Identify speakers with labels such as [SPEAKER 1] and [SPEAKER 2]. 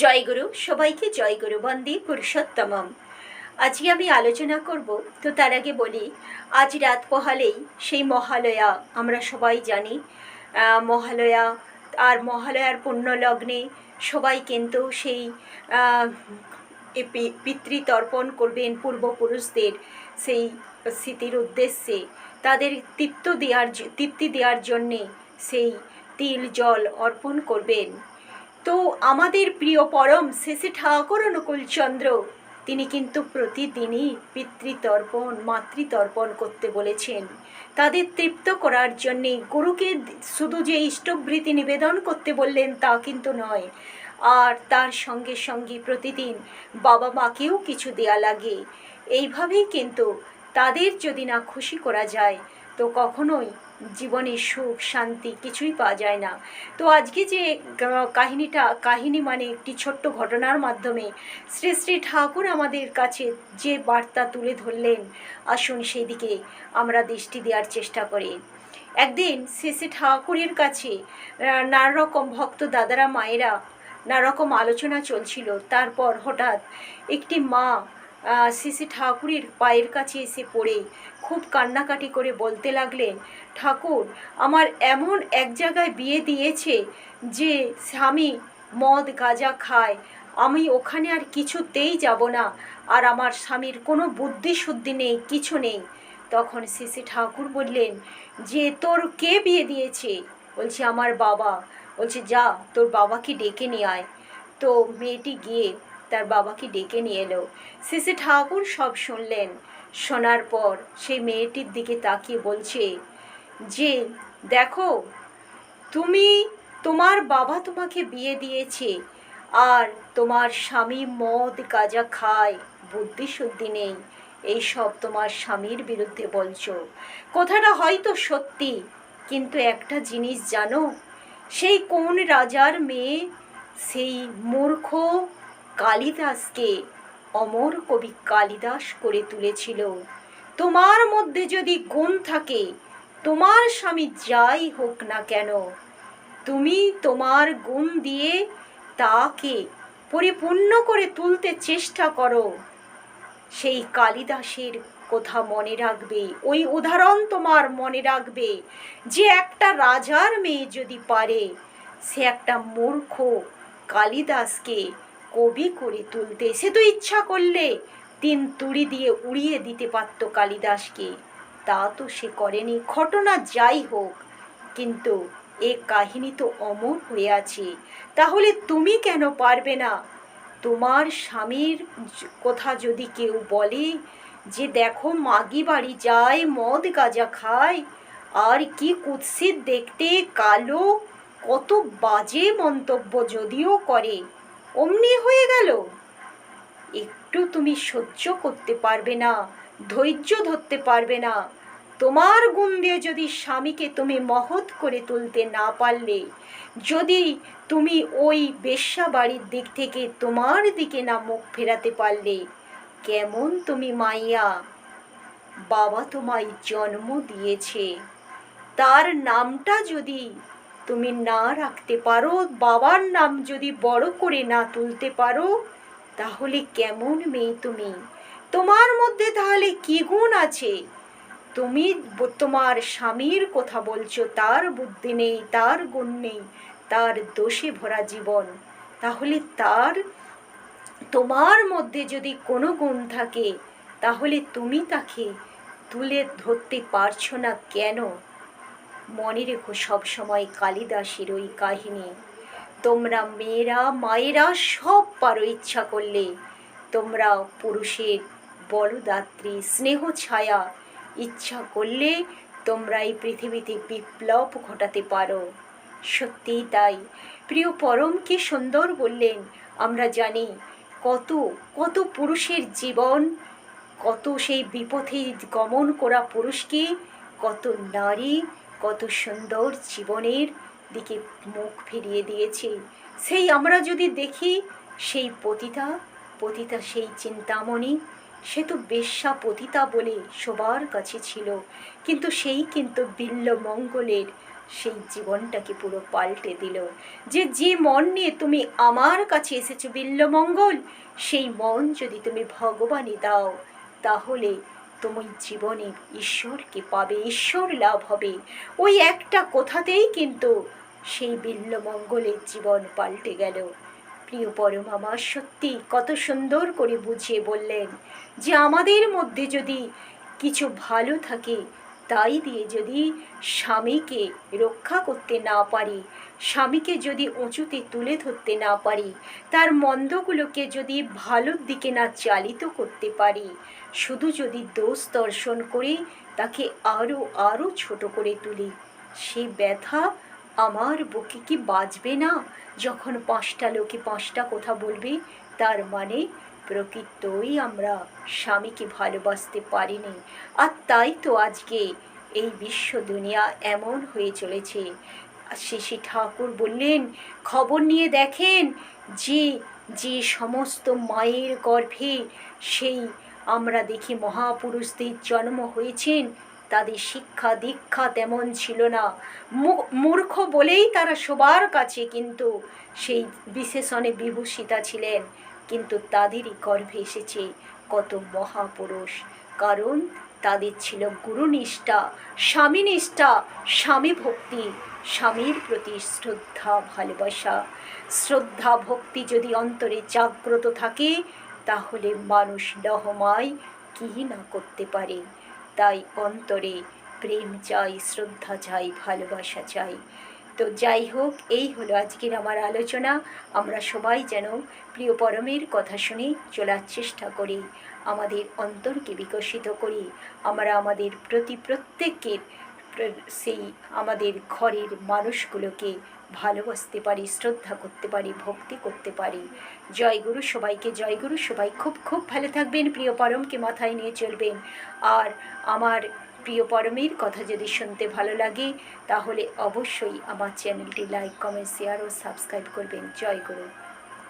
[SPEAKER 1] জয়গুরু, সবাইকে জয়গুরু, বন্দে পুরুষোত্তমম। আজকে আমি আলোচনা করব, তো তার আগে বলি, আজ রাত পোহালেই সেই মহালয়া, আমরা সবাই জানি মহালয়া আর মহালয়ার পুণ্যলগ্নে সবাই কিন্তু সেই পিতৃতর্পণ করবেন পূর্বপুরুষদের সেই স্মৃতির উদ্দেশ্যে। তাদের তৃপ্ত দেওয়ার তৃপ্তি দেওয়ার জন্যে সেই তিল জল অর্পণ করবেন। তো আমাদের প্রিয় পরম শেষে ঠাকুর অনুকূলচন্দ্র তিনি কিন্তু প্রতিদিনই পিতৃতর্পণ, মাতৃতর্পণ করতে বলেছেন। তাদের তৃপ্ত করার জন্যে গুরুকে শুধু যে ইষ্টভৃতি নিবেদন করতে বললেন তা কিন্তু নয়, আর তার সঙ্গে সঙ্গে প্রতিদিন বাবা মাকেও কিছু দেয়া লাগে। এইভাবেই কিন্তু তাদের যদি না খুশি করা যায়, তো কখনোই জীবনে সুখ, শান্তি কিছুই পাওয়া যায় না। তো আজকে যে কাহিনীটা, কাহিনী মানে একটি ছোট্ট ঘটনার মাধ্যমে শ্রী শ্রী ঠাকুর আমাদের কাছে যে বার্তা তুলে ধরলেন, আসুন সেদিকে আমরা দৃষ্টি দেওয়ার চেষ্টা করি। একদিন শ্রী শ্রী ঠাকুরের কাছে নানা রকম ভক্ত দাদারা, মায়েরা নানা রকম আলোচনা চলছিল। তারপর হঠাৎ একটি মা শ্রী ঠাকুরের পায়ের কাছে এসে পড়ে খুব কান্নাকাটি করে বলতে লাগলেন, ঠাকুর, আমার এমন এক জায়গায় বিয়ে দিয়েছে যে স্বামী মদ গাঁজা খায়। আমি ওখানে আর কিছুতেই যাব না আর আমার স্বামীর কোনো বুদ্ধি শুদ্ধি নেই, কিছু নেই। তখন শ্রী ঠাকুর বললেন, যে তোর কে বিয়ে দিয়েছে? বলছে, আমার বাবা। বলছে, যা, তোর বাবাকে ডেকে নিয়ে আয়। তো মেয়েটি গিয়ে তার বাবাকে ডেকে নিয়ে এলো। শেষে ঠাকুর সব শুনলেন। শোনার পর সেই মেয়েটির দিকে তাকিয়ে বলছে, যে, দেখো, তুমি, তোমার বাবা তোমাকে বিয়ে দিয়েছে আর তোমার স্বামী মদ, গাঁজা খায়, বুদ্ধি শুদ্ধি নেই। এইসব তোমার স্বামীর বিরুদ্ধে বলছো। কথাটা হয়তো সত্যি, কিন্তু একটা জিনিস জানো, সেই কোন রাজার মেয়ে, সেই মূর্খ কালিদাসকে অমর কবি কালিদাস করে তুলেছিল। তোমার মধ্যে যদি গুণ থাকে, তোমার স্বামী যাই হোক না কেন, তুমি তোমার গুণ দিয়ে তাকে পরিপূর্ণ করে তুলতে চেষ্টা করো। সেই কালিদাসের কথা মনে রাখবে, ওই উদাহরণ তোমার মনে রাখবে, যে একটা রাজার মেয়ে যদি পারে, সে একটা মূর্খ কালিদাসকে কবি করে তুলতে। সে তো ইচ্ছা করলে তিন তুড়ি দিয়ে উড়িয়ে দিতে পারত কালিদাসকে। তা তো সে করেনি। ঘটনা যাই হোক, কিন্তু এ কাহিনী তো অমর হয়ে আছে। তাহলে তুমি কেন পারবে না? তোমার স্বামীর কথা যদি কেউ বলে যে দেখো মাগি বাড়ি যায়, মদ গাজা খায়, আর কি কুৎসিত দেখতে কালো, কত বাজে মন্তব্য যদিও করে। অমনি হয়ে গেল। একটু তুমি সহ্য করতে পারবে না, ধৈর্য ধরতে পারবে না। তোমার গুণ দিয়ে যদি স্বামীকে তুমি মহৎ করে তুলতে না পারলে, যদি তুমি ওই বেশ্যা বাড়ির দিক থেকে তোমার দিকে না মুখ ফেরাতে পারলে, কেমন তুমি মাইয়া? বাবা তোমায় জন্ম দিয়েছে। তার নামটা যদি তুমি না রাখতে পারো, বাবার নাম যদি বড় করে না তুলতে পারো, তাহলে কেমন মেয়ে তুমি? তোমার মধ্যে তাহলে কি গুণ আছে? তুমি তোমার স্বামীর কথা বলছো, তার বুদ্ধি নেই, তার গুণ নেই, তার দোষে ভরা জীবন। তাহলে তার, তোমার মধ্যে যদি কোনো গুণ থাকে, তাহলে তুমি তাকে তুলে ধরতে পারছ না কেন? মনে রেখো সবসময় কালিদাসের ওই কাহিনী। তোমরা মেয়েরা, মায়েরা সব পারো ইচ্ছা করলে। তোমরা পুরুষের বলদাত্রী, স্নেহ ছায়া, ইচ্ছা করলে তোমরা এই পৃথিবীতে বিপ্লব ঘটাতে পারো। সত্যিই তাই। প্রিয় পরমকে সুন্দর বললেন, আমরা জানি কত কত পুরুষের জীবন, কত সেই বিপথে গমন করা পুরুষকে, কত নারী কত সুন্দর জীবনের দিকে মুখ ফিরিয়ে দিয়েছে। সেই আমরা যদি দেখি, সেই পতিতা পতিতা সেই চিন্তামণি, সে তো বেশ্যা পতিতা বলে সবার কাছে ছিল। কিন্তু সেই কিন্তু বিল্ল মঙ্গলের সেই জীবনটাকে পুরো পাল্টে দিল। যে যে মন নিয়ে তুমি আমার কাছে এসেছ বিল্লমঙ্গল সেই মন যদি তুমি ভগবানে দাও, তাহলে তুমি জীবনে ঈশ্বরকে পাবে? ঈশ্বর লাভ হবে। ওই একটা কথাতেই কিন্তু সেই বিল্লমঙ্গলের জীবন পাল্টে গেল। প্রিয় পরমামা, সত্যি কত সুন্দর করে বুঝিয়ে বললেন যে আমাদের মধ্যে যদি কিছু ভালো থাকে, তাই দিয়ে যদি স্বামীকে রক্ষা করতে না পারি স্বামীকে যদি উঁচুতে তুলে ধরতে না পারি, তার মন্দগুলোকে যদি ভালোর দিকে না চালিত করতে পারি, শুধু যদি দোষ দর্শন করে তাকে আরও আরও ছোট করে তুলি সেই ব্যথা আমার বুকে কি বাজবে না? যখন পাঁচটা লোকে পাঁচটা কথা বলবে, তার মানে প্রকৃতই আমরা স্বামীকে ভালোবাসতে পারিনি। আর তাই তো আজকে এই বিশ্ব দুনিয়া এমন হয়ে চলেছে শেষে ঠাকুর বললেন, খবর নিয়ে দেখেন যে যে সমস্ত মায়ের গর্ভে সেই আমরা দেখি মহাপুরুষদের জন্ম হয়েছেন, তাদের শিক্ষা দীক্ষা তেমন ছিল না। মূর্খ বলেই তারা সবার কাছে কিন্তু সেই বিশেষণে বিভূষিতা ছিলেন, কিন্তু তাদেরই গর্ভে এসেছে কত মহাপুরুষ। কারণ তাদের ছিল গুরুনিষ্ঠা, স্বামীনিষ্ঠা স্বামী ভক্তি স্বামীর প্রতি শ্রদ্ধা, ভালোবাসা। শ্রদ্ধা, ভক্তি যদি অন্তরে জাগ্রত থাকে, তাহলে মানুষ ডহমায় কী না করতে পারে? তাই অন্তরে প্রেম চাই, শ্রদ্ধা চাই, ভালোবাসা চাই। তো যাই হোক, এই হলো আজকের আমার আলোচনা। আমরা সবাই যেন প্রিয় পরমের কথা শুনে চলার চেষ্টা করি, আমাদের অন্তরকে বিকশিত করি, আমরা আমাদের প্রতি প্রত্যেকের সেই আমাদের ঘরের মানুষগুলোকে ভালোবাসতে পারি, শ্রদ্ধা করতে পারি, ভক্তি করতে পারি। জয়গুরু সবাইকে জয়গুরু সবাই। খুব খুব ভালো থাকবেন, প্রিয় পরমকে মাথায় নিয়ে চলবেন। আর আমার প্রিয় পরমের কথা যদি শুনতে ভালো লাগে, তাহলে অবশ্যই আমার চ্যানেলটি লাইক কমেন্ট শেয়ার ও সাবস্ক্রাইব করবেন। জয় গুরু।